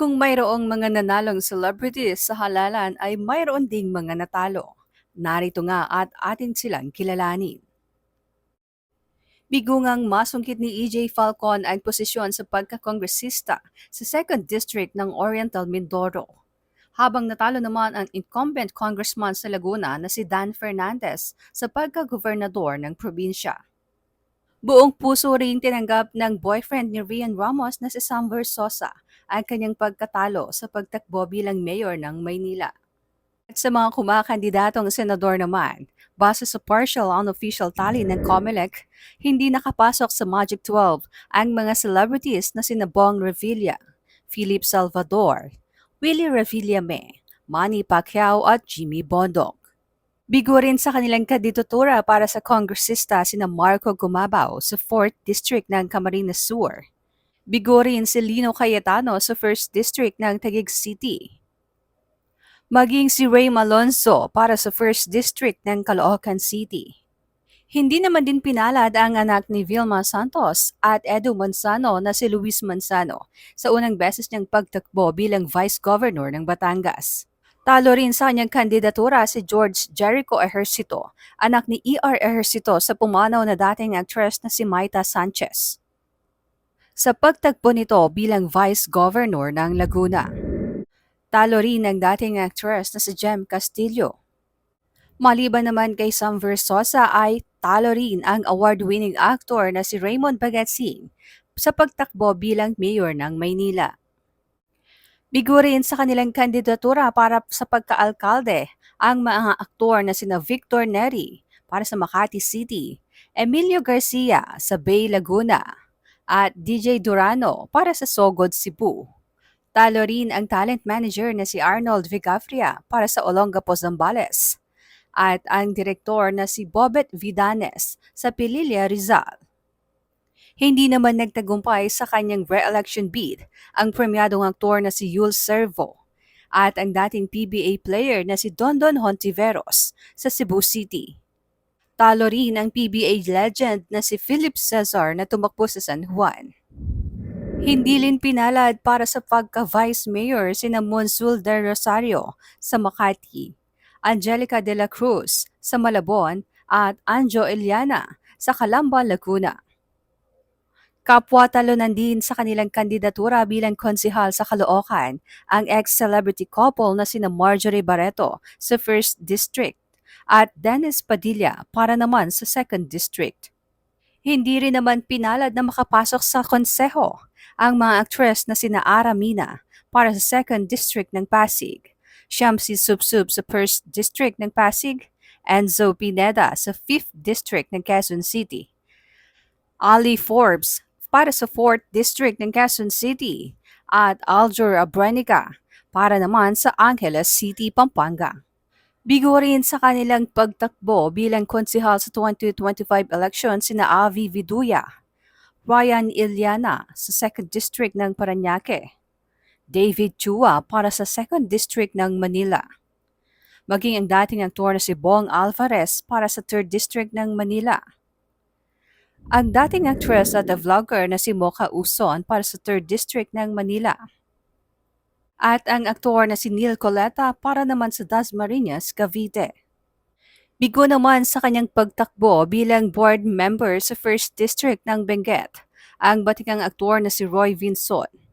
Kung mayroong mga nanalong celebrities sa halalan ay mayroon ding mga natalo. Narito nga at atin silang kilalanin. Bigungang masungkit ni EJ Falcon ang posisyon sa pagkakongresista sa 2nd District ng Oriental Mindoro. Habang natalo naman ang incumbent congressman sa Laguna na si Dan Fernandez sa pagkagobernador ng probinsya. Buong puso ring tinanggap ng boyfriend ni Rian Ramos na si Sam Versosa ang kanyang pagkatalo sa pagtakbo bilang mayor ng Maynila. At sa mga kumakandidatong senador naman, base sa partial unofficial tally ng COMELEC, hindi nakapasok sa Magic 12 ang mga celebrities na sina Bong Revilla, Philip Salvador, Willie Revillame, Manny Pacquiao at Jimmy Bondok. Bigo rin sa kanilang kandidatura para sa kongresista sina Marco Gumabaw sa 4th District ng Camarines Sur. Bigo rin si Lino Cayetano sa 1st District ng Taguig City. Maging si Ray Malonzo para sa 1st District ng Caloocan City. Hindi naman din pinalad ang anak ni Vilma Santos at Edu Manzano na si Luis Manzano sa unang beses niyang pagtakbo bilang Vice Governor ng Batangas. Talo rin sa kanyang kandidatura si George Jericho Ejercito, anak ni E.R. Ejercito sa pumanaw na dating actress na si Maita Sanchez. Sa pagtagpo nito bilang Vice Governor ng Laguna. Talo rin ang dating actress na si Jem Castillo. Maliban naman kay Sam Versosa ay talo rin ang award-winning actor na si Raymond Bagatsing sa pagtakbo bilang mayor ng Maynila. Bigo rin sa kanilang kandidatura para sa pagkaalkalde ang mga aktor na sina Victor Neri para sa Makati City, Emilio Garcia sa Bay Laguna, at DJ Durano para sa Sogod, Cebu. Talo rin ang talent manager na si Arnold Vigafria para sa Olongapo, Zambales at ang direktor na si Bobet Vidanes sa Pililla, Rizal. Hindi naman nagtagumpay sa kanyang re-election bid ang premyadong aktor na si Yul Servo at ang dating PBA player na si Dondon Hontiveros sa Cebu City. Talo rin ang PBA legend na si Philip Cesar na tumakbo sa San Juan. Hindi rin pinalad para sa pagka-vice mayor sina Monsul de Rosario sa Makati, Angelica de la Cruz sa Malabon at Anjo Eliana sa Calamba, Laguna. Kapwa talunan din sa kanilang kandidatura bilang konsihal sa Caloocan ang ex-celebrity couple na sina Marjorie Barreto sa 1st District at Dennis Padilla para naman sa 2nd District. Hindi rin naman pinalad na makapasok sa konseho ang mga actress na sina Ara Mina para sa 2nd District ng Pasig, Shamsi Subsub sa 1st District ng Pasig, Enzo Pineda sa 5th District ng Quezon City, Ali Forbes para sa 4th District ng Quezon City at Aljur Abrenica para naman sa Angeles City, Pampanga. Bigo rin sa kanilang pagtakbo bilang konsihal sa 2025 election sina Avi Viduya, Ryan Iliana sa 2nd District ng Paranaque, David Chua para sa 2nd District ng Manila, maging ang dating aktor na si Bong Alvarez para sa 3rd District ng Manila, ang dating actress at vlogger na si Mocha Uson para sa 3rd District ng Manila. At ang aktor na si Neil Coleta para naman sa Dasmariñas, Cavite. Bigo naman sa kanyang pagtakbo bilang board member sa 1st District ng Benguet, ang batikang aktor na si Roy Vinson.